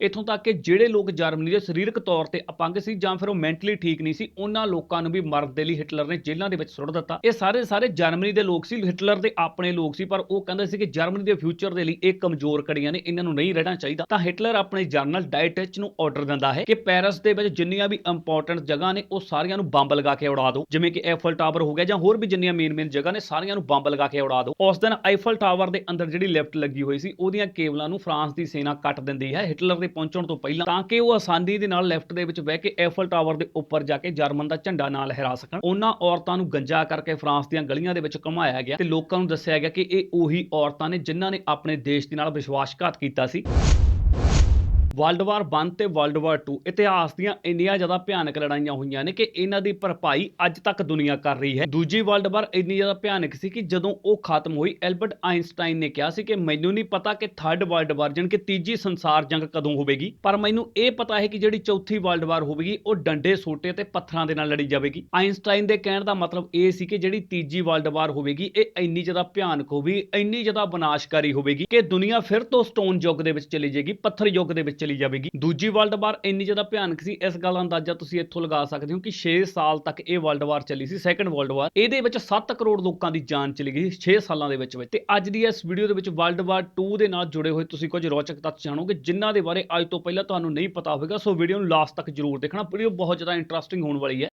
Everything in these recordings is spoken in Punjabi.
ਇਥੋਂ ਤੱਕ ਕਿ ਜਿਹੜੇ ਲੋਕ ਜਰਮਨੀ ਦੇ ਸਰੀਰਕ ਤੌਰ ਤੇ ਅਪੰਗ ਸੀ ਜਾਂ ਫਿਰ ਉਹ ਮੈਂਟਲੀ ਠੀਕ ਨਹੀਂ ਸੀ, ਉਹਨਾਂ ਲੋਕਾਂ ਨੂੰ ਵੀ ਮਰਨ ਦੇ ਲਈ ਹਿਟਲਰ ਨੇ ਜੇਲ੍ਹਾਂ ਦੇ ਵਿੱਚ ਸੁੱਟ ਦਿੱਤਾ। ਇਹ ਸਾਰੇ ਸਾਰੇ ਜਰਮਨੀ ਦੇ ਲੋਕ ਸੀ ਹਿਟਲਰ ਦੇ ਆਪਣੇ ਲੋਕ ਸੀ, ਪਰ ਉਹ ਕਹਿੰਦੇ ਸੀ ਕਿ ਜਰਮਨੀ ਦੇ ਫਿਊਚਰ ਦੇ ਲਈ ਇਹ ਕਮਜ਼ੋਰ ਕੜੀਆਂ ਨੇ, ਇਹਨਾਂ ਨੂੰ ਨਹੀਂ ਰਹਿਣਾ ਚਾਹੀਦਾ। ਤਾਂ ਹਿਟਲਰ ਆਪਣੇ ਜਰਨਲ ਡਾਇਟਚ ਨੂੰ ਆਰਡਰ ਦਿੰਦਾ ਹੈ ਕਿ ਪੈਰਿਸ ਦੇ ਵਿੱਚ ਜਿੰਨੀਆਂ ਵੀ ਇੰਪੋਰਟੈਂਟ ਜਗ੍ਹਾ ਨੇ, ਉਹ ਸਾਰੀਆਂ ਨੂੰ ਬੰਬ ਲਗਾ ਕੇ ਉਡਾ ਦਿਓ। ਜਿਵੇਂ ਕਿ ਐਫਲ ਟਾਵਰ ਹੋ ਗਿਆ ਜਾਂ ਹੋਰ ਵੀ ਜਿੰਨੀਆਂ ਮੇਨ ਮੇਨ ਜਗ੍ਹਾ ਨੇ, ਸਾਰੀਆਂ ਨੂੰ ਬੰਬ ਲਗਾ ਕੇ ਉਡਾ ਦਿਓ। ਉਸ ਦਿਨ ਆਈਫਲ ਟਾਵਰ ਦੇ ਅੰਦਰ ਜਿਹੜੀ ਲਿਫਟ ਲੱਗੀ ਹੋਈ ਸੀ, ਉਹਦੀਆਂ ਕੇਬਲਾਂ ਨੂੰ ਫਰਾਂਸ ਦੀ ਸੈਨਾ ਕੱਟ ਦਿੰਦੀ ਹੈ। ਹਿਟਲਰ ਦੇ ਪਹੁੰਚਣ ਤੋਂ ਪਹਿਲਾਂ ਤਾਂ ਕਿ ਉਹ ਆਸਾਨੀ ਦੇ ਨਾਲ ਲੈਫਟ ਦੇ ਵਿੱਚ ਬਹਿ ਕੇ ਐਫਲ ਟਾਵਰ ਦੇ ਉੱਪਰ ਜਾ ਕੇ ਜਰਮਨ ਦਾ ਝੰਡਾ ਨਾਲ ਲਹਿਰਾ ਸਕਣ। ਉਹਨਾਂ ਔਰਤਾਂ ਨੂੰ ਗੰਜਾ ਕਰਕੇ ਫਰਾਂਸ ਦੀਆਂ ਗਲੀਆਂ ਦੇ ਵਿੱਚ ਘੁਮਾਇਆ ਗਿਆ ਤੇ ਲੋਕਾਂ ਨੂੰ ਦੱਸਿਆ ਗਿਆ ਕਿ ਇਹ ਉਹੀ ਔਰਤਾਂ ਨੇ ਜਿਨ੍ਹਾਂ ਨੇ ਆਪਣੇ ਦੇਸ਼ ਦੇ ਨਾਲ ਵਿਸ਼ਵਾਸਘਾਤ ਕੀਤਾ ਸੀ। ਵਰਲਡ ਵਾਰ 1 ਤੇ ਵਰਲਡ ਵਾਰ 2 ਇਤਿਹਾਸ ਦੀਆਂ ਇੰਨੀਆਂ ਜ਼ਿਆਦਾ ਭਿਆਨਕ ਲੜਾਈਆਂ ਹੋਈਆਂ ਨੇ ਕਿ ਇਹਨਾਂ ਦੀ ਭਰਪਾਈ ਅੱਜ ਤੱਕ ਦੁਨੀਆ ਕਰ ਰਹੀ ਹੈ। ਦੂਜੀ ਵਰਲਡ ਵਾਰ ਇੰਨੀ ਜ਼ਿਆਦਾ ਭਿਆਨਕ ਸੀ ਕਿ ਜਦੋਂ ਉਹ ਖਤਮ ਹੋਈ, ਐਲਬਰਟ ਆਇਨਸਟਾਈਨ ਨੇ ਕਿਹਾ ਸੀ ਕਿ ਮੈਨੂੰ ਨਹੀਂ ਪਤਾ ਕਿ ਥਰਡ ਵਰਲਡ ਵਾਰ ਜਾਣੀ ਕਿ ਤੀਜੀ ਸੰਸਾਰ ਜੰਗ ਕਦੋਂ ਹੋਵੇਗੀ, ਪਰ ਮੈਨੂੰ ਇਹ ਪਤਾ ਹੈ ਕਿ ਜਿਹੜੀ ਚੌਥੀ ਵਰਲਡ ਵਾਰ ਹੋਵੇਗੀ, ਉਹ ਡੰਡੇ, ਸੋਟੇ ਤੇ ਪੱਥਰਾਂ ਦੇ ਨਾਲ ਲੜੀ ਜਾਵੇਗੀ। ਆਇਨਸਟਾਈਨ ਦੇ ਕਹਿਣ ਦਾ ਮਤਲਬ ਇਹ ਸੀ ਕਿ ਜਿਹੜੀ ਤੀਜੀ ਵਰਲਡ ਵਾਰ ਹੋਵੇਗੀ, ਇਹ ਇੰਨੀ ਜ਼ਿਆਦਾ ਭਿਆਨਕ ਹੋਵੇਗੀ, ਇੰਨੀ ਜ਼ਿਆਦਾ ਵਿਨਾਸ਼ਕਾਰੀ ਹੋਵੇਗੀ ਕਿ ਦੁਨੀਆ ਫਿਰ ਤੋਂ ਸਟੋਨ ਯੁੱਗ ਦੇ ਵਿੱਚ ਚਲੀ ਜਾਏਗੀ, ਪੱਥਰ ਯੁੱਗ ਦੇ ਵਿੱਚ ਚਲੀ ਜਾਵੇਗੀ। ਦੂਜੀ ਵਰਲਡ ਵਾਰ ਇੰਨੀ ਜ਼ਿਆਦਾ ਭਿਆਨਕ ਸੀ, ਇਸ ਗੱਲ ਦਾ ਅੰਦਾਜ਼ਾ ਤੁਸੀਂ ਇੱਥੋਂ ਲਗਾ ਸਕਦੇ ਹੋ ਕਿ 6 ਸਾਲ ਤੱਕ ਇਹ ਵਰਲਡ ਵਾਰ ਚੱਲੀ ਸੀ ਸੈਕੰਡ ਵਰਲਡ ਵਾਰ ਇਹਦੇ ਵਿੱਚ 7 ਕਰੋੜ ਲੋਕਾਂ ਦੀ ਜਾਨ ਚਲੀ ਗਈ 6 ਸਾਲਾਂ ਦੇ ਵਿੱਚ ਵਿੱਚ। ਤੇ ਅੱਜ ਦੀ ਇਸ ਵੀਡੀਓ ਦੇ ਵਿੱਚ ਵਰਲਡ ਵਾਰ 2 ਦੇ ਨਾਲ ਜੁੜੇ ਹੋਏ ਤੁਸੀਂ ਕੁਝ ਰੌਚਕ ਤੱਥ ਜਾਣੋਗੇ, ਜਿਨ੍ਹਾਂ ਦੇ ਬਾਰੇ ਅੱਜ ਤੋਂ ਪਹਿਲਾਂ ਤੁਹਾਨੂੰ ਨਹੀਂ ਪਤਾ ਹੋਵੇਗਾ। ਸੋ ਵੀਡੀਓ ਨੂੰ ਲਾਸਟ ਤੱਕ ਜਰੂਰ ਦੇਖਣਾ ਵੀਡੀਓ ਬਹੁਤ ਜ਼ਿਆਦਾ ਇੰਟਰਸਟਿੰਗ ਹੋਣ ਵਾਲੀ ਹੈ।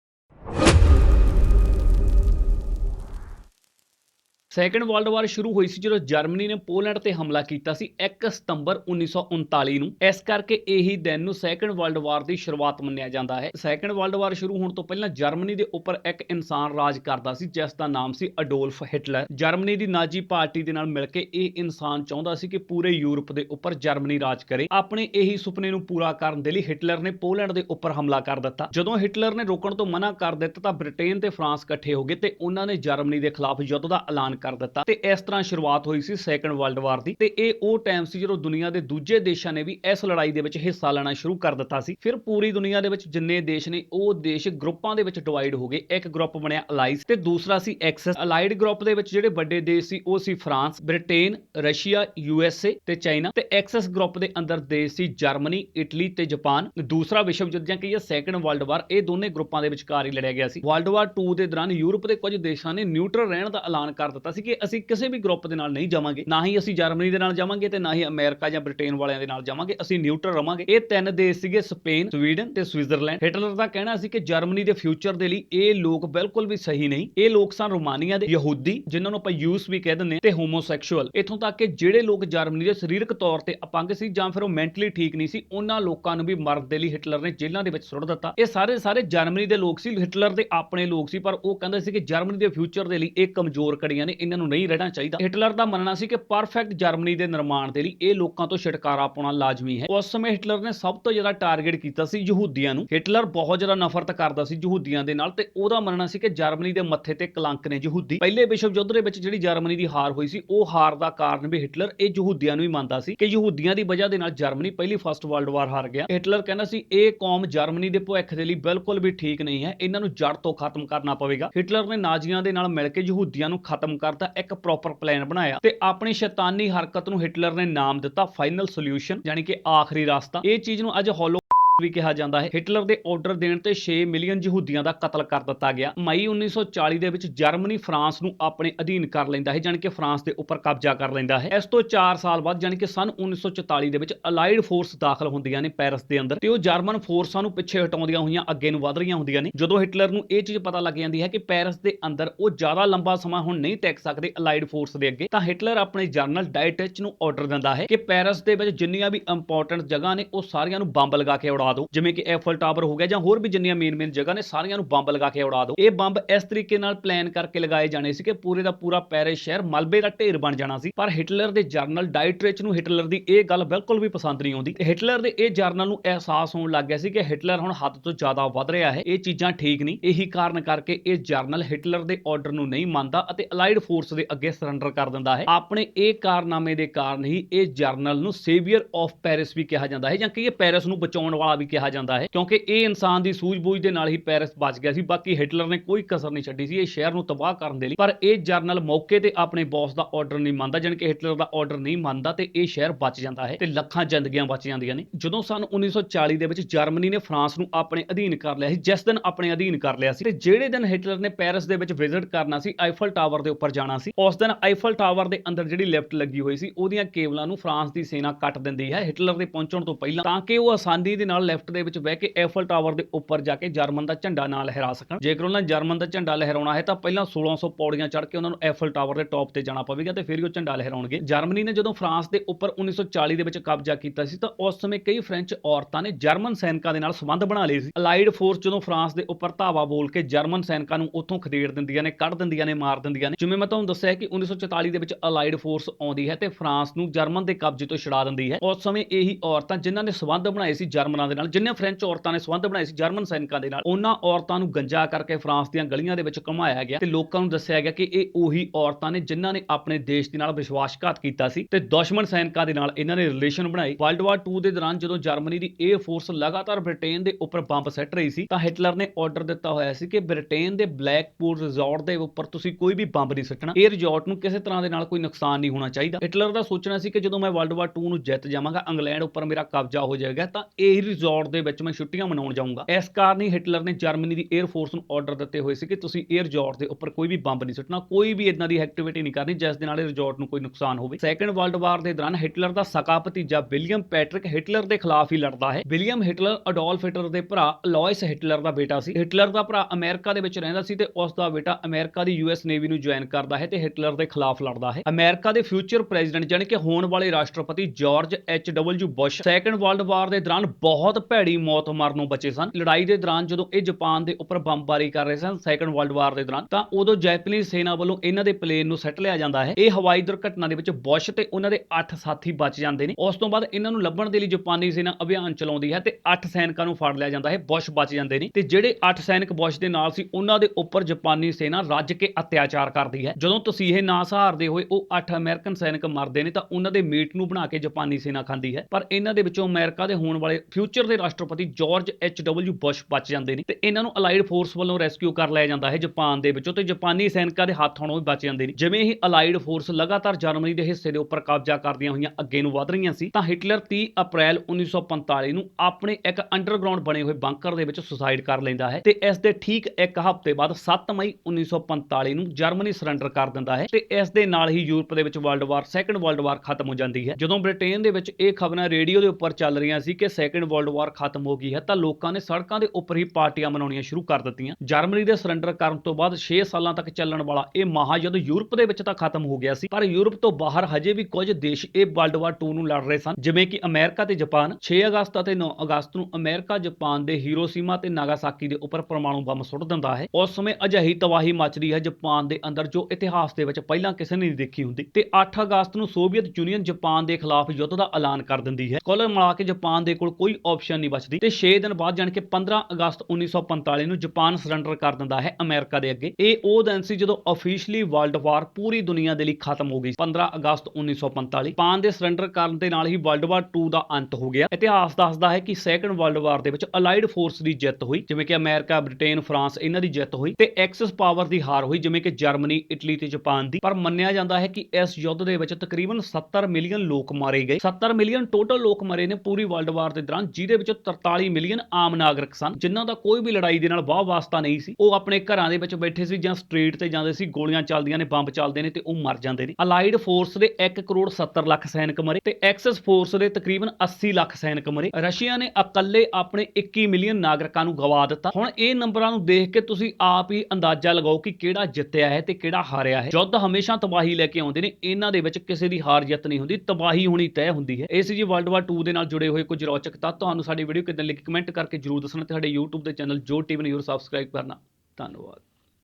ਸੈਕੰਡ ਵਰਲਡ ਵਾਰ ਸ਼ੁਰੂ ਹੋਈ ਸੀ ਜਦੋਂ ਜਰਮਨੀ ਨੇ ਪੋਲੈਂਡ ਤੇ ਹਮਲਾ ਕੀਤਾ ਸੀ 1 ਸਤੰਬਰ 1939 ਨੂੰ। ਇਸ ਕਰਕੇ ਇਹੀ ਦਿਨ ਨੂੰ ਸੈਕੰਡ ਵਰਲਡ ਵਾਰ ਦੀ ਸ਼ੁਰੂਆਤ ਮੰਨਿਆ ਜਾਂਦਾ ਹੈ। ਸੈਕੰਡ ਵਰਲਡ ਵਾਰ ਸ਼ੁਰੂ ਹੋਣ ਤੋਂ ਪਹਿਲਾਂ ਜਰਮਨੀ ਦੇ ਉੱਪਰ ਇੱਕ ਇਨਸਾਨ ਰਾਜ ਕਰਦਾ ਸੀ, ਜਿਸ ਦਾ ਨਾਮ ਸੀ ਅਡੋਲਫ ਹਿਟਲਰ ਜਰਮਨੀ ਦੀ ਨਾਜ਼ੀ ਪਾਰਟੀ ਦੇ ਨਾਲ ਮਿਲ ਕੇ ਇਹ ਇਨਸਾਨ ਚਾਹੁੰਦਾ ਸੀ ਕਿ ਪੂਰੇ ਯੂਰਪ ਦੇ ਉੱਪਰ ਜਰਮਨੀ ਰਾਜ ਕਰੇ। ਆਪਣੇ ਇਹੀ ਸੁਪਨੇ ਨੂੰ ਪੂਰਾ ਕਰਨ ਦੇ ਲਈ ਹਿਟਲਰ ਨੇ ਪੋਲੈਂਡ ਦੇ ਉੱਪਰ ਹਮਲਾ ਕਰ ਦਿੱਤਾ। ਜਦੋਂ ਹਿਟਲਰ ਨੇ ਰੋਕਣ ਤੋਂ ਮਨਾ ਕਰ ਦਿੱਤਾ ਤਾਂ ਬ੍ਰਿਟੇਨ ਤੇ ਫਰਾਂਸ ਇਕੱਠੇ ਹੋ ਗਏ ਤੇ ਉਹਨਾਂ ਨੇ ਜਰਮਨੀ ਦੇ ਖਿਲਾਫ ਯੁੱਧ ਦਾ ਐਲਾਨ ਕਰ ਦਿੱਤਾ। ਤੇ ਇਸ ਤਰ੍ਹਾਂ ਸ਼ੁਰੂਆਤ ਹੋਈ ਸੀ ਸੈਕੰਡ ਵਰਲਡ ਵਾਰ ਦੀ। ਤੇ ਇਹ ਉਹ ਟਾਈਮ ਸੀ ਜਦੋਂ ਦੁਨੀਆ ਦੇ ਦੂਜੇ ਦੇਸ਼ਾਂ ਨੇ ਵੀ ਇਸ ਲੜਾਈ ਦੇ ਵਿੱਚ ਹਿੱਸਾ ਲੈਣਾ ਸ਼ੁਰੂ ਕਰ ਦਿੱਤਾ ਸੀ। ਫਿਰ ਪੂਰੀ ਦੁਨੀਆ ਦੇ ਵਿੱਚ ਜਿੰਨੇ ਦੇਸ਼ ਨੇ, ਉਹ ਦੇਸ਼ ਗਰੁੱਪਾਂ ਦੇ ਵਿੱਚ ਡਿਵਾਈਡ ਹੋ ਗਏ। ਇੱਕ ਗਰੁੱਪ ਬਣਿਆ ਅਲਾਈਸ ਤੇ ਦੂਸਰਾ ਸੀ ਐਕਸੈਸ ਅਲਾਈਡ ਗਰੁੱਪ ਦੇ ਵਿੱਚ ਜਿਹੜੇ ਵੱਡੇ ਦੇਸ਼ ਸੀ, ਉਹ ਸੀ ਫਰਾਂਸ ਬ੍ਰਿਟੇਨ ਰਸ਼ੀਆ ਯੂਐਸਏ ਤੇ ਚਾਈਨਾ ਤੇ ਐਕਸੈਸ ਗਰੁੱਪ ਦੇ ਅੰਦਰ ਦੇਸ਼ ਸੀ ਜਰਮਨੀ ਇਟਲੀ ਤੇ ਜਾਪਾਨ ਦੂਸਰਾ ਵਿਸ਼ਵ ਯੁੱਧ ਜਾਂ ਕਹੀਏ ਸੈਕੰਡ ਵਰਲਡ ਵਾਰ ਇਹ ਦੋਨੇ ਗਰੁੱਪਾਂ ਦੇ ਵਿਚਕਾਰ ਹੀ ਲੜਿਆ ਗਿਆ ਸੀ। ਵਰਲਡ ਵਾਰ 2 ਦੇ ਦੌਰਾਨ ਯੂਰਪ ਦੇ ਕੁਝ ਦੇਸ਼ਾਂ ਨੇ ਨਿਊਟਰਲ ਰਹਿਣ ਦਾ ਐਲਾਨ ਕਰ ਦਿੱਤਾ ਸੀ ਕਿ ਅਸੀਂ ਕਿਸੇ ਵੀ ਗਰੁੱਪ ਦੇ ਨਾਲ ਨਹੀਂ ਜਾਵਾਂਗੇ, ਨਾ ਹੀ ਅਸੀਂ ਜਰਮਨੀ ਦੇ ਨਾਲ ਜਾਵਾਂਗੇ ਤੇ ਨਾ ਹੀ ਅਮਰੀਕਾ ਜਾਂ ਬ੍ਰਿਟੇਨ ਵਾਲਿਆਂ ਦੇ ਨਾਲ ਜਾਵਾਂਗੇ, ਅਸੀਂ ਨਿਊਟਰਲ ਰਵਾਂਗੇ। ਇਹ ਤਿੰਨ ਦੇਸ਼ ਸੀਗੇ, ਸਪੇਨ, ਸਵੀਡਨ ਤੇ ਸਵਿਟਜ਼ਰਲੈਂਡ। ਹਿਟਲਰ ਦਾ ਕਹਿਣਾ ਸੀ ਕਿ ਜਰਮਨੀ ਦੇ ਫਿਊਚਰ ਦੇ ਲਈ ਇਹ ਲੋਕ ਬਿਲਕੁਲ ਵੀ ਸਹੀ ਨਹੀਂ। ਇਹ ਲੋਕ ਸਨ ਰੋਮਾਨੀਆ ਦੇ ਯਹੂਦੀ, ਜਿਨ੍ਹਾਂ ਨੂੰ ਆਪਾਂ ਯੂਸ ਵੀ ਕਹਿ ਦਿੰਦੇ ਹਾਂ ਤੇ ਹੋਮੋਸੈਕਸ਼ੂਅਲ ਇਥੋਂ ਤੱਕ ਕਿ ਜਿਹੜੇ ਲੋਕ ਜਰਮਨੀ ਦੇ ਸਰੀਰਕ ਤੌਰ ਤੇ ਅਪੰਗ ਸੀ ਜਾਂ ਫਿਰ ਉਹ ਮੈਂਟਲੀ ਠੀਕ ਨਹੀਂ ਸੀ, ਉਹਨਾਂ ਲੋਕਾਂ ਨੂੰ ਵੀ ਮਰਨ ਦੇ ਲਈ ਹਿਟਲਰ ਨੇ ਜੇਲ੍ਹਾਂ ਦੇ ਵਿੱਚ ਸੁੱਟ ਦਿੱਤਾ। ਇਹ ਸਾਰੇ ਸਾਰੇ ਜਰਮਨੀ ਦੇ ਲੋਕ ਸੀ ਹਿਟਲਰ ਦੇ ਆਪਣੇ ਲੋਕ ਸੀ, ਪਰ ਉਹ ਕਹਿੰਦੇ ਸੀ ਕਿ ਜਰਮਨੀ ਦੇ ਫਿਊਚਰ ਦੇ ਲਈ ਇਹ ਕਮਜ਼ੋਰ ਕੜੀਆਂ ਨੇ ਇਹਨਾਂ ਨੂੰ ਨਹੀਂ ਰਹਿਣਾ ਚਾਹੀਦਾ। ਹਿਟਲਰ ਦਾ ਮੰਨਣਾ ਸੀ ਕਿ ਪਰਫੈਕਟ ਜਰਮਨੀ ਦੇ ਨਿਰਮਾਣ ਦੇ ਲਈ ਇਹ ਲੋਕਾਂ ਤੋਂ ਛੁਟਕਾਰਾ ਪਾਉਣਾ ਲਾਜ਼ਮੀ ਹੈ। ਉਸ ਸਮੇਂ ਹਿਟਲਰ ਨੇ ਸਭ ਤੋਂ ਜ਼ਿਆਦਾ ਟਾਰਗੇਟ ਕੀਤਾ ਸੀ ਯਹੂਦੀਆਂ ਨੂੰ। ਹਿਟਲਰ ਬਹੁਤ ਜ਼ਿਆਦਾ ਨਫ਼ਰਤ ਕਰਦਾ ਸੀ ਯਹੂਦੀਆਂ ਦੇ ਨਾਲ ਤੇ ਉਹਦਾ ਮੰਨਣਾ ਸੀ ਕਿ ਜਰਮਨੀ ਦੇ ਮੱਥੇ ਤੇ ਕਲੰਕ ਨੇ ਯਹੂਦੀ। ਪਹਿਲੇ ਵਿਸ਼ਵ ਯੁੱਧ ਦੇ ਵਿੱਚ ਜਿਹੜੀ ਜਰਮਨੀ ਦੀ ਹਾਰ ਹੋਈ ਸੀ, ਉਹ ਹਾਰ ਦਾ ਕਾਰਨ ਵੀ ਹਿਟਲਰ, ਇਹ ਯਹੂਦੀਆਂ ਨੂੰ ਹੀ ਮੰਨਦਾ ਸੀ ਕਿ ਯਹੂਦੀਆਂ ਦੀ ਵਜ੍ਹਾ ਦੇ ਨਾਲ ਜਰਮਨੀ ਪਹਿਲੀ ਫਸਟ ਵਰਲਡ ਵਾਰ ਹਾਰ ਗਿਆ। ਹਿਟਲਰ ਕਹਿੰਦਾ ਸੀ, ਇਹ ਕੌਮ ਜਰਮਨੀ ਦੇ ਭਵਿੱਖ ਦੇ ਲਈ ਬਿਲਕੁਲ ਵੀ ਠੀਕ ਨਹੀਂ ਹੈ। ਇਹਨਾਂ ਨੂੰ ਜੜ ਤੋਂ ਖਤਮ ਕਰਨਾ ਪਵੇਗਾ। ਹਿਟਲਰ ਨੇ ਨਾਜ਼ੀਆਂ ਦੇ ਨਾਲ ਮਿਲ ਕੇ ਯਹੂਦੀਆਂ ਨੂੰ ਖਤਮ ਕਰ ਕਰਦਾ ਇੱਕ ਪ੍ਰੋਪਰ ਪਲਾਨ ਬਣਾਇਆ ਤੇ ਆਪਣੀ ਸ਼ੈਤਾਨੀ ਹਰਕਤ ਨੂੰ ਹਿਟਲਰ ਨੇ ਨਾਮ ਦਿੱਤਾ ਫਾਈਨਲ ਸੋਲੂਸ਼ਨ ਯਾਨੀ ਕਿ ਆਖਰੀ ਰਸਤਾ। ਇਹ ਚੀਜ਼ ਨੂੰ ਅੱਜ ਹੋਲੋ ਵੀ ਕਿਹਾ ਜਾਂਦਾ ਹੈ। ਹਿਟਲਰ ਦੇ ਆਰਡਰ ਦੇਣ ਤੇ 6 ਮਿਲੀਅਨ ਯਹੂਦੀਆਂ ਦਾ ਕਤਲ ਕਰ ਦਿੱਤਾ ਗਿਆ। ਮਈ 1940 ਦੇ ਵਿੱਚ ਜਰਮਨੀ, ਫਰਾਂਸ ਨੂੰ ਆਪਣੇ ਅਧੀਨ ਕਰ ਲੈਂਦਾ ਹੈ, ਜਾਣੀ ਕਿ ਫਰਾਂਸ ਦੇ ਉੱਪਰ ਕਬਜ਼ਾ ਕਰ ਲੈਂਦਾ ਹੈ। ਇਸ ਤੋਂ 4 ਸਾਲ ਬਾਅਦ, ਜਾਣੀ ਕਿ ਸਨ 1944 ਦੇ ਵਿੱਚ ਅਲਾਈਡ ਫੋਰਸ ਦਾਖਲ ਹੁੰਦੀਆਂ ਨੇ ਪੈਰਿਸ ਦੇ ਅੰਦਰ ਤੇ ਉਹ ਜਰਮਨ ਫੋਰਸਾਂ ਨੂੰ ਪਿੱਛੇ ਹਟਾਉਂਦੀਆਂ ਹੋਈਆਂ, ਅੱਗੇ ਨੂੰ ਵਧ ਰਹੀਆਂ ਹੁੰਦੀਆਂ ਨੇ। ਜਦੋਂ ਹਿਟਲਰ ਨੂੰ ਇਹ ਚੀਜ਼ ਪਤਾ ਲੱਗ ਜਾਂਦੀ ਹੈ ਕਿ ਪੈਰਿਸ ਦੇ ਅੰਦਰ ਉਹ ਜ਼ਿਆਦਾ ਲੰਬਾ ਸਮਾਂ ਹੁਣ ਨਹੀਂ ਟਿਕ ਸਕਦੇ ਅਲਾਈਡ ਫੋਰਸ ਦੇ ਅੱਗੇ, ਤਾਂ ਹਿਟਲਰ ਆਪਣੇ ਜਰਨਲ ਡਾਇਟਚ ਨੂੰ ਆਰਡਰ ਦਿੰਦਾ ਹੈ ਕਿ ਪੈਰਿਸ ਦੇ ਵਿੱਚ ਜਿੰਨੀਆਂ ਵੀ ਇੰਪੋਰਟੈਂਟ ਜਗ੍ਹਾ ਨੇ, ਉਹ ਸਾਰੀਆਂ ਨੂੰ ਬੰਬ ਲਗਾ ਕੇ ਉਡਾ ਦਿਓ ਜਿਵੇਂ ਕਿ ਐਫਲ ਟਾਵਰ ਹੋ ਗਿਆ ਜਾਂ ਹੋਰ ਵੀ ਜਿੰਨੀਆਂ ਮੇਨ ਮੇਨ ਜਗ੍ਹਾ ਨੇ, ਸਾਰੀਆਂ ਨੂੰ ਬੰਬ ਲਗਾ ਕੇ ਉਡਾ ਦਿਓ ਇਹ ਬੰਬ ਇਸ ਤਰੀਕੇ ਨਾਲ ਪਲਾਨ ਕਰਕੇ ਲਗਾਏ ਜਾਣੇ ਸੀ ਕਿ ਪੂਰੇ ਦਾ ਪੂਰਾ ਪੈਰਿਸ ਸ਼ਹਿਰ ਮਲਬੇ ਦਾ ਢੇਰ ਬਣ ਜਾਣਾ ਸੀ। ਪਰ ਹਿਟਲਰ ਦੇ ਜਰਨਲ ਡਾਇਟਰਿਚ ਨੂੰ ਹਿਟਲਰ ਦੀ ਇਹ ਗੱਲ ਬਿਲਕੁਲ ਵੀ ਪਸੰਦ ਨਹੀਂ ਆਉਂਦੀ। ਹਿਟਲਰ ਦੇ ਇਹ ਜਰਨਲ ਨੂੰ ਅਹਿਸਾਸ ਹੋਣ ਲੱਗ ਗਿਆ ਸੀ ਕਿ ਹਿਟਲਰ ਹੁਣ ਹੱਦ ਤੋਂ ਜ਼ਿਆਦਾ ਵੱਧ ਰਿਹਾ ਹੈ। ਇਹ ਚੀਜ਼ਾਂ ਠੀਕ ਨਹੀਂ। ਇਹੀ ਕਾਰਨ ਕਰਕੇ ਇਹ ਜਰਨਲ ਹਿਟਲਰ ਦੇ ਆਰਡਰ ਨੂੰ ਨਹੀਂ ਮੰਨਦਾ ਅਤੇ ਅਲਾਈਡ ਫੋਰਸ ਦੇ ਅੱਗੇ ਸਰੈਂਡਰ ਕਰ ਦਿੰਦਾ ਹੈ। ਆਪਣੇ ਇਹ ਕਾਰਨਾਮੇ ਦੇ ਕਾਰਨ ਹੀ ਇਹ ਜਰਨਲ ਨੂੰ ਸੇਵੀਅਰ ਆਫ ਪੈਰਿਸ ਵੀ ਕਿਹਾ ਜਾਂਦਾ ਹੈ ਜਾਂ ਕਿ ਇਹ ਪੈਰਿਸ ਨੂੰ ਬਚਾਉਣ ਵਾਲਾ ਵੀ ਕਿਹਾ ਜਾਂਦਾ ਹੈ, ਕਿਉਂਕਿ ਇਹ ਇਨਸਾਨ ਦੀ ਸੂਝ-ਬੂਝ ਦੇ ਨਾਲ ਹੀ ਪੈਰਿਸ ਬਚ ਗਿਆ ਸੀ। ਬਾਕੀ ਹਿਟਲਰ ਨੇ ਕੋਈ ਕਸਰ ਨਹੀਂ ਛੱਡੀ ਸੀ, ਇਹ ਸ਼ਹਿਰ ਨੂੰ ਤਬਾਹ ਕਰਨ ਦੇ ਲਈ। ਪਰ ਇਹ ਜਰਨਲ ਮੌਕੇ ਤੇ ਆਪਣੇ ਬੌਸ ਦਾ ਆਰਡਰ ਨਹੀਂ ਮੰਨਦਾ, ਜਾਣੀ ਕਿ ਹਿਟਲਰ ਦਾ ਆਰਡਰ ਨਹੀਂ ਮੰਨਦਾ ਤੇ ਇਹ ਸ਼ਹਿਰ ਬਚ ਜਾਂਦਾ ਹੈ ਤੇ ਲੱਖਾਂ ਜ਼ਿੰਦਗੀਆਂ ਬਚ ਜਾਂਦੀਆਂ ਨੇ। ਜਦੋਂ ਸਨ 1940 ਦੇ ਵਿੱਚ ਜਰਮਨੀ ਨੇ ਫਰਾਂਸ ਨੂੰ ਆਪਣੇ ਅਧੀਨ ਕਰ ਲਿਆ ਸੀ, ਜਿਸ ਦਿਨ ਆਪਣੇ ਅਧੀਨ ਕਰ ਲਿਆ ਸੀ, ਤੇ ਜਿਹੜੇ ਦਿਨ ਹਿਟਲਰ ਨੇ ਪੈਰਿਸ ਦੇ ਵਿੱਚ ਵਿਜ਼ਿਟ ਕਰਨਾ ਸੀ ਆਈਫਲ ਟਾਵਰ ਦੇ ਉੱਪਰ ਜਾਣਾ ਸੀ, ਉਸ ਦਿਨ ਆਈਫਲ ਟਾਵਰ ਦੇ ਅੰਦਰ ਜਿਹੜੀ ਲਿਫਟ ਲੱਗੀ ਹੋਈ ਸੀ, ਉਹਦੀਆਂ ਕੇਬਲਾਂ ਨੂੰ ਫਰਾਂਸ ਦੀ ਸੈਨਾ ਕੱਟ ਦਿੰਦੀ ਹੈ ਹਿਟਲਰ ਦੇ ਪਹੁੰਚਣ ਤੋਂ ਪਹਿਲਾਂ, ਤਾਂ ਕਿ ਉਹ ਆਸਾਨੀ ਦੇ ਨਾਲ ਲੈਫਟ ਦੇ ਵਿੱਚ ਬਹਿ ਕੇ ਐਫਲ ਟਾਵਰ ਦੇ ਉੱਪਰ ਜਾ ਕੇ ਜਰਮਨ ਦਾ ਝੰਡਾ ਨਾਲ ਲਹਿਰਾ ਸਕਣ। ਜੇਕਰ ਉਹਨਾਂ ਜਰਮਨ ਦਾ ਝੰਡਾ ਲਹਿਰਾਉਣਾ ਹੈ ਤਾਂ ਪਹਿਲਾਂ 1600 ਪੌੜੀਆਂ ਚੜ੍ਹ ਕੇ ਉਹਨਾਂ ਨੂੰ ਐਫਲ ਟਾਵਰ ਦੇ ਟੌਪ ਤੇ ਜਾਣਾ ਪਵੇਗਾ ਤੇ ਫਿਰ ਉਹ ਝੰਡਾ ਲਹਿਰਾਉਣਗੇ। ਜਰਮਨੀ ਨੇ ਜਦੋਂ ਫਰਾਂਸ ਦੇ ਉੱਪਰ 1940 ਦੇ ਵਿੱਚ ਕਬਜ਼ਾ ਕੀਤਾ ਸੀ ਤਾਂ ਉਸ ਸਮੇਂ ਕਈ ਫ੍ਰੈਂਚ ਔਰਤਾਂ ਨੇ ਜਰਮਨ ਸੈਨਿਕਾਂ ਦੇ ਨਾਲ ਸੰਬੰਧ ਬਣਾ ਲਏ ਸੀ। ਅਲਾਈਡ ਫੋਰਸ ਜਦੋਂ ਫਰਾਂਸ ਦੇ ਉੱਪਰ ਧਾਵਾ ਬੋਲ ਕੇ ਜਰਮਨ ਸੈਨਿਕਾਂ ਨੂੰ ਉੱਥੋਂ ਖਦੇੜ ਦਿੰਦੀਆਂ ਨੇ, ਕੱਢ ਦਿੰਦੀਆਂ ਨੇ, ਮਾਰ ਦਿੰਦੀਆਂ ਨੇ, ਜਿਵੇਂ ਮੈਂ ਤੁਹਾਨੂੰ ਦੱਸਿਆ ਕਿ 1944 ਦੇ ਵਿੱਚ ਅਲਾਈਡ ਫੋਰਸ ਆਉਂਦੀ ਹੈ ਤੇ ਫਰਾਂਸ ਨੂੰ ਜਰਮਨ ਦੇ ਕਬਜ਼ੇ ਤੋਂ ਛੁਡਾ ਦਿੰਦੀ ਹੈ। ਉਸ ਸਮੇਂ ਇਹੀ ਔਰਤਾਂ ਜਿਨ੍ਹਾਂ ਨੇ ਸੰਬੰਧ ਬਣਾਏ ਸੀ ਜਰਮਨਾਂ ਦੇ ਨਾਲ, ਜਿੰਨੇ ਫ੍ਰੈਂਚ ਔਰਤਾਂ ਨੇ ਸੰਬੰਧ ਬਣਾਏ ਸੀ ਜਰਮਨ ਸੈਨਿਕਾਂ ਦੇ ਨਾਲ, ਉਹਨਾਂ ਔਰਤਾਂ ਨੂੰ ਗੰਜਾ ਕਰਕੇ ਫਰਾਂਸ ਦੀਆਂ ਗਲੀਆਂ ਦੇ ਵਿੱਚ ਘੁਮਾਇਆ ਗਿਆ ਤੇ ਲੋਕਾਂ ਨੂੰ ਦੱਸਿਆ ਗਿਆ ਕਿ ਇਹ ਉਹੀ ਔਰਤਾਂ ਨੇ ਜਿਨ੍ਹਾਂ ਨੇ ਆਪਣੇ ਦੇਸ਼ ਦੇ ਨਾਲ ਵਿਸ਼ਵਾਸਘਾਤ ਕੀਤਾ ਸੀ ਤੇ ਦੁਸ਼ਮਣ ਸੈਨਿਕਾਂ ਦੇ ਨਾਲ ਇਹਨਾਂ ਨੇ ਰਿਲੇਸ਼ਨ ਬਣਾਏ। ਵਰਲਡ ਵਾਰ 2 ਦੇ ਦੌਰਾਨ ਜਦੋਂ ਜਰਮਨੀ ਦੀ 에ਅਰ ਫੋਰਸ ਲਗਾਤਾਰ ਬ੍ਰਿਟੇਨ ਦੇ ਉੱਪਰ ਬੰਬ ਸੱਟ ਰਹੀ ਸੀ, ਤਾਂ ਹਿਟਲਰ ਨੇ ਆਰਡਰ ਦਿੱਤਾ ਹੋਇਆ ਸੀ ਕਿ ਬ੍ਰਿਟੇਨ ਦੇ ਬਲੈਕਪੂਰ ਰਿਜ਼ੋਰਟ ਦੇ ਉੱਪਰ ਤੁਸੀਂ ਕੋਈ ਵੀ ਬੰਬ ਨਹੀਂ ਸੱਟਣਾ। ਇਹ ਰਿਜ਼ੋਰਟ ਨੂੰ ਕਿਸੇ ਤਰ੍ਹਾਂ ਦੇ ਨਾਲ ਕੋਈ ਨੁਕਸਾਨ ਨਹੀਂ ਹੋਣਾ ਚਾਹੀਦਾ। ਹਿਟਲਰ ਦਾ ਸੋਚਣਾ ਸੀ ਕਿ ਜਦੋਂ ਮੈਂ ਵਰਲਡ ਵਾਰ 2 ਨੂੰ ਜਿੱਤ ਜਾਵਾਂਗਾ, ਇੰਗਲੈਂਡ ਉੱਪਰ ਮੇਰਾ ਕਬਜ਼ਾ ਹੋ ਜਾਏਗਾ, ਤਾਂ ਇਹ ਰਿਜ਼ੋਰਟ ਦੇ ਵਿੱਚ ਮੈਂ ਛੁੱਟੀਆਂ ਮਨਾਉਣ ਜਾਊਂਗਾ। ਇਸ ਕਾਰਨ ਹੀ ਹਿਟਲਰ ਨੇ ਜਰਮਨੀ ਦੀ 에ਅਰ ਫੋਰਸ ਨੂੰ ਆਰਡਰ ਦਿੱਤੇ ਹੋਏ ਸੀ ਕਿ ਤੁਸੀਂ ਇਹ ਰਿਜ਼ੋਰਟ ਦੇ ਉੱਪਰ ਕੋਈ ਵੀ ਬੰਬ ਨਹੀਂ ਸੁੱਟਣਾ, ਕੋਈ ਵੀ ਇਦਾਂ ਦੀ ਐਕਟੀਵਿਟੀ ਨਹੀਂ ਕਰਨੀ ਜਿਸ ਦੇ ਨਾਲ ਇਹ ਰਿਜ਼ੋਰਟ ਨੂੰ ਕੋਈ ਨੁਕਸਾਨ ਹੋਵੇ। ਸੈਕੰਡ ਵਰਲਡ ਵਾਰ ਦੇ ਦੌਰਾਨ ਹਿਟਲਰ ਦਾ ਸਕਾ ਭਤੀਜਾ ਵਿਲੀਅਮ ਪੈਟਰਿਕ ਹਿਟਲਰ ਦੇ ਖਿਲਾਫ ਹੀ ਲੜਦਾ ਹੈ। ਵਿਲੀਅਮ ਹਿਟਲਰ ਅਡੋਲਫ ਹਿਟਲਰ ਦੇ ਭਰਾ ਅਲੋਇਸ ਹਿਟਲਰ ਦਾ ਬੇਟਾ ਸੀ। ਹਿਟਲਰ ਦਾ ਭਰਾ ਅਮਰੀਕਾ ਦੇ ਵਿੱਚ ਰਹਿੰਦਾ ਸੀ ਤੇ ਉਸ ਦਾ ਬੇਟਾ ਅਮਰੀਕਾ ਦੀ ਯੂਐਸ ਨੇਵੀ ਨੂੰ ਜੁਆਇਨ ਕਰਦਾ ਹੈ ਤੇ ਹਿਟਲਰ ਦੇ ਖਿਲਾਫ ਲੜਦਾ ਹੈ। ਅਮਰੀਕਾ ਦੇ ਫਿਊਚਰ ਪ੍ਰੈਜ਼ੀਡੈਂਟ ਜਾਣੀ ਕਿ ਹੋਣ ਵਾਲੇ ਰਾਸ਼ਟਰਪਤੀ George H W Bush second world war ਦੇ ਦੌਰਾਨ ਬਹੁਤ ਬਹੁਤ ਭੈੜੀ ਮੌਤ ਮਰਨੋਂ ਬਚੇ ਸਨ। ਲੜਾਈ ਦੇ ਦੌਰਾਨ ਜਦੋਂ ਇਹ ਜਾਪਾਨ ਦੇ ਉੱਪਰ ਬੰਬਬਾਰੀ ਕਰ ਰਹੇ ਸਨ ਸੈਕੰਡ ਵਰਲਡ ਵਾਰ ਦੇ ਦੌਰਾਨ, ਤਾਂ ਉਦੋਂ ਜੈਪਨੀਜ਼ ਸੈਨਾ ਵੱਲੋਂ ਇਹਨਾਂ ਦੇ ਪਲੇਨ ਨੂੰ ਸੱਟ ਲਿਆ ਜਾਂਦਾ ਹੈ। ਇਹ ਹਵਾਈ ਦੁਰਘਟਨਾ ਦੇ ਵਿੱਚ ਬੁਸ਼ ਤੇ ਉਹਨਾਂ ਦੇ 8 ਸਾਥੀ ਬਚ ਜਾਂਦੇ ਨੇ। ਉਸ ਤੋਂ ਬਾਅਦ ਇਹਨਾਂ ਨੂੰ ਲੱਭਣ ਦੇ ਲਈ ਜਾਪਾਨੀ ਸੈਨਾ ਅਭਿਆਨ ਚਲਾਉਂਦੀ ਹੈ ਤੇ 8 ਸੈਨਿਕਾਂ ਨੂੰ ਫੜ ਲਿਆ ਜਾਂਦਾ ਹੈ। ਬੁਸ਼ ਬਚ ਜਾਂਦੇ ਨੇ ਤੇ ਜਿਹੜੇ 8 ਸੈਨਿਕ ਬੁਸ਼ ਦੇ ਨਾਲ ਸੀ, ਉਹਨਾਂ ਦੇ ਉੱਪਰ ਜਾਪਾਨੀ ਸੈਨਾ ਰੱਜ ਕੇ ਅਤਿਆਚਾਰ ਕਰਦੀ ਹੈ। ਜਦੋਂ ਤਸੀਹੇ ਨਾ ਸਹਾਰਦੇ ਹੋਏ ਉਹ 8 ਅਮਰੀਕਨ ਸੈਨਿਕ ਮਰਦੇ ਨੇ, ਤਾਂ ਉਹਨਾਂ ਦੇ ਮੀਟ ਨੂੰ ਬਣਾ ਕੇ ਜਾਪਾਨੀ ਸੈਨਾ ਖਾਂਦੀ ਹੈ। ਪਰ ਇਹਨਾਂ ਦੇ ਵਿੱਚੋਂ ਅਮਰੀਕਾ ਦੇ ਹੋਣ ਵਾਲੇ ਫਿਊਚਰ ਦੇ ਰਾਸ਼ਟਰਪਤੀ ਜਾਰਜ ਐਚ ਡਬਲਯੂ ਬੁਸ਼ ਬਚ ਜਾਂਦੇ ਨੇ ਤੇ ਇਹਨਾਂ ਨੂੰ ਅਲਾਈਡ ਫੋਰਸ ਵੱਲੋਂ ਰੈਸਕਿਊ ਕਰ ਲਿਆ ਜਾਂਦਾ ਹੈ ਜਾਪਾਨ ਦੇ ਵਿੱਚੋਂ ਤੇ ਜਾਪਾਨੀ ਸੈਨਿਕਾਂ ਦੇ ਹੱਥ ਹੋਣੋਂ ਬਚ ਜਾਂਦੇ ਨੇ। ਜਿਵੇਂ ਹੀ ਅਲਾਈਡ ਫੋਰਸ ਲਗਾਤਾਰ ਜਰਮਨੀ ਦੇ ਹਿੱਸੇ ਦੇ ਉੱਪਰ ਕਬਜ਼ਾ ਕਰਦੀਆਂ ਹੋਈਆਂ ਅੱਗੇ ਨੂੰ ਵਧ ਰਹੀਆਂ ਸੀ, ਤਾਂ ਹਿਟਲਰ 30 ਅਪ੍ਰੈਲ 1945 ਨੂੰ ਆਪਣੇ ਇੱਕ ਅੰਡਰਗਰਾਉਂਡ ਬਣੇ ਹੋਏ ਬੰਕਰ ਦੇ ਵਿੱਚ ਸੁਸਾਈਡ ਕਰ ਲੈਂਦਾ ਹੈ ਤੇ ਇਸ ਦੇ ਠੀਕ ਇੱਕ ਹਫ਼ਤੇ ਬਾਅਦ 7 ਮਈ 1945 ਨੂੰ ਜਰਮਨੀ ਸਰੈਂਡਰ ਕਰ ਦਿੰਦਾ ਹੈ ਤੇ ਇਸ ਦੇ ਨਾਲ ਹੀ ਯੂਰਪ ਦੇ ਵਿੱਚ world war second world war ਖਤਮ ਹੋ ਜਾਂਦੀ ਹੈ। ਜਦੋਂ ਬ੍ਰਿਟੇਨ ਦੇ ਵਿੱਚ ਇਹ ਖਬਰਾਂ ਰੇਡੀਓ ਦੇ ਉੱਪਰ ਚੱਲ ਰਹੀਆਂ ਸੀ ਕਿ ਸੈਕੰਡ ਵਰਲਡ ਵਾਰ ਖਤਮ ਹੋ ਗਈ ਹੈ, ਤਾਂ ਲੋਕਾਂ ਨੇ ਸੜਕਾਂ ਦੇ ਉੱਪਰ ਹੀ ਪਾਰਟੀਆਂ ਮਨਾਉਣੀਆਂ ਸ਼ੁਰੂ ਕਰ ਦਿੱਤੀਆਂ। ਜਰਮਨੀ ਦੇ ਸਰੈਂਡਰ ਕਰਨ ਤੋਂ ਬਾਅਦ 6 ਸਾਲਾਂ ਤੱਕ ਚੱਲਣ ਵਾਲਾ ਇਹ ਮਹਾਯੁੱਧ ਯੂਰਪ ਦੇ ਵਿੱਚ ਤਾਂ ਖਤਮ ਹੋ ਗਿਆ ਸੀ, ਪਰ ਯੂਰਪ ਤੋਂ ਬਾਹਰ ਹਜੇ ਵੀ ਕੁਝ ਦੇਸ਼ ਇਹ ਵਰਲਡ ਵਾਰ 2 ਨੂੰ ਲੜ ਰਹੇ ਸਨ, ਜਿਵੇਂ ਕਿ ਅਮਰੀਕਾ ਤੇ ਜਾਪਾਨ। 6 ਅਗਸਤ ਅਤੇ 9 ਅਗਸਤ ਨੂੰ ਅਮਰੀਕਾ, ਜਾਪਾਨ ਦੇ ਹੀਰੋਸੀਮਾ ਤੇ ਨਾਗਾਸਾਕੀ ਦੇ ਉੱਪਰ ਪਰਮਾਣੂ ਬੰਬ ਸੁੱਟ ਦਿੰਦਾ ਹੈ। ਉਸ ਸਮੇਂ ਅਜਿਹੀ ਤਬਾਹੀ ਮਚਦੀ ਹੈ, ਜਾਪਾਨ ਦੇ ਅੰਦਰ ਜੋ ਇਤਿਹਾਸ ਦੇ ਵਿੱਚ ਪਹਿਲਾਂ ਕਿਸੇ ਨੇ ਨਹੀਂ ਦੇਖੀ ਹੁੰਦੀ। ਤੇ 8 ਅਗਸਤ ਨੂੰ ਸੋਵੀਅਤ ਯੂਨੀਅਨ ਜਾਪਾਨ ਦੇ ਖਿਲਾਫ ਯੁੱਧ ਦਾ ਐਲਾਨ ਕਰ ਦਿੰਦੀ ਹੈ। ਕੁੱਲ ਮਿਲਾ ਕੇ ਜਾਪਾਨ ਦੇ ਕੋਲ ਕੋਈ ਆਪਸ਼ਨ ਨਹੀਂ ਬਚਦੀ ਤੇ 6 ਦਿਨ ਬਾਅਦ ਜਾਣੀ ਕਿ 15 ਅਗਸਤ 1945 ਨੂੰ ਜਾਪਾਨ ਸਰੈਂਡਰ ਕਰ ਦਿੰਦਾ ਹੈ ਅਮਰੀਕਾ ਦੇ ਅੱਗੇ। ਇਹ ਉਹ ਦਿਨ ਸੀ ਜਦੋਂ ਅਫੀਸ਼ੀਅਲੀ ਵਰਲਡ ਵਾਰ ਪੂਰੀ ਦੁਨੀਆ ਦੇ ਲਈ ਖਤਮ ਹੋ ਗਈ 15 ਅਗਸਤ 1945 ਜਾਪਾਨ ਦੇ ਸਰੈਂਡਰ ਕਰਨ ਦੇ ਨਾਲ ਹੀ ਵਰਲਡ ਵਾਰ 2 ਦਾ ਅੰਤ ਹੋ ਗਿਆ। ਇਤਿਹਾਸ ਦੱਸਦਾ ਹੈ ਕਿ ਸੈਕੰਡ ਵਰਲਡ ਵਾਰ ਦੇ ਵਿੱਚ ਅਲਾਈਡ ਫੋਰਸ ਦੀ ਜਿੱਤ ਹੋਈ, ਜਿਵੇਂ ਕਿ ਅਮਰੀਕਾ, ਬ੍ਰਿਟੇਨ, ਫਰਾਂਸ ਇਹਨਾਂ ਦੀ ਜਿੱਤ ਹੋਈ ਤੇ ਐਕਸਿਸ ਪਾਵਰ ਦੀ ਹਾਰ ਹੋਈ, ਜਿਵੇਂ ਕਿ ਜਰਮਨੀ, ਇਟਲੀ ਤੇ ਜਾਪਾਨ ਦੀ। ਪਰ ਮੰਨਿਆ ਜਾਂਦਾ ਹੈ ਕਿ ਇਸ ਯੁੱਧ ਦੇ ਵਿੱਚ ਤਕਰੀਬਨ 70 ਮਿਲੀਅਨ ਲੋਕ ਮਾਰੇ ਗਏ। 70 ਮਿਲੀਅਨ ਟੋਟਲ ਲੋਕ ਮਰੇ ਨੇ ਪੂਰੀ ਵਰਲਡ ਵਾਰ ਦੇ ਦੌਰਾਨ ਜਿਹਦੇ ਵਿੱਚੋਂ 43 ਮਿਲੀਅਨ ਆਮ ਨਾਗਰਿਕ ਸਨ, ਜਿਨ੍ਹਾਂ ਦਾ ਕੋਈ ਵੀ ਲੜਾਈ ਦੇ ਨਾਲ ਵਾਹ ਵਾਸਤਾ ਨਹੀਂ ਸੀ। ਉਹ ਆਪਣੇ ਘਰਾਂ ਦੇ ਵਿੱਚ ਬੈਠੇ ਸੀ ਜਾਂ ਸਟਰੀਟ ਤੇ ਜਾਂਦੇ ਸੀ, ਗੋਲੀਆਂ ਚੱਲਦੀਆਂ ਨੇ, ਬੰਬ ਚੱਲਦੇ ਨੇ ਤੇ ਉਹ ਮਰ ਜਾਂਦੇ ਨੇ। ਅਲਾਈਡ ਫੋਰਸ ਦੇ 1 ਕਰੋੜ 70 ਲੱਖ ਸੈਨਿਕ ਮਰੇ ਤੇ ਐਕਸਿਸ ਫੋਰਸ ਦੇ ਤਕਰੀਬਨ 80 ਲੱਖ ਸੈਨਿਕ ਮਰੇ। ਰਸ਼ੀਆ ਨੇ ਇਕੱਲੇ ਆਪਣੇ 21 ਮਿਲੀਅਨ ਨਾਗਰਿਕਾਂ ਨੂੰ ਗਵਾ ਦਿੱਤਾ। ਹੁਣ ਇਹ ਨੰਬਰਾਂ ਨੂੰ ਦੇਖ ਕੇ ਤੁਸੀਂ ਆਪ ਹੀ ਅੰਦਾਜ਼ਾ ਲਗਾਓ ਕਿ ਕਿਹੜਾ ਜਿੱਤਿਆ ਹੈ ਤੇ ਕਿਹੜਾ ਹਾਰਿਆ ਹੈ। ਯੁੱਧ ਹਮੇਸ਼ਾ ਤਬਾਹੀ ਲੈ ਕੇ ਆਉਂਦੇ ਨੇ, ਇਹਨਾਂ ਦੇ ਵਿੱਚ ਕਿਸੇ ਦੀ ਹਾਰ ਜਿੱਤ ਨਹੀਂ ਹੁੰਦੀ, ਤਬਾਹੀ ਹੋਣੀ ਤੈਅ ਹੁੰਦੀ ਹੈ। ਇਸ ਜੀ ਵਰਲਡ ਵਾਰ 2 ਦੇ ਨਾਲ ਜੁੜੇ ਹੋਏ ਕੁਝ ਰੌਚਕ ਤੱਤ ਤੁਹਾਨੂੰ ਸਾਡੀ ਵੀਡੀਓ ਕਿਦਾਂ ਲੱਗੀ? ਕਮੈਂਟ ਕਰਕੇ ਜਰੂਰ ਦੱਸਣਾ ਤੇ ਸਾਡੇ YouTube ਦੇ ਚੈਨਲ ਜੋ ਟੀਵੀ ਨੂੰ ਜਰੂਰ ਸਬਸਕ੍ਰਾਈਬ ਕਰਨਾ। ਧੰਨਵਾਦ।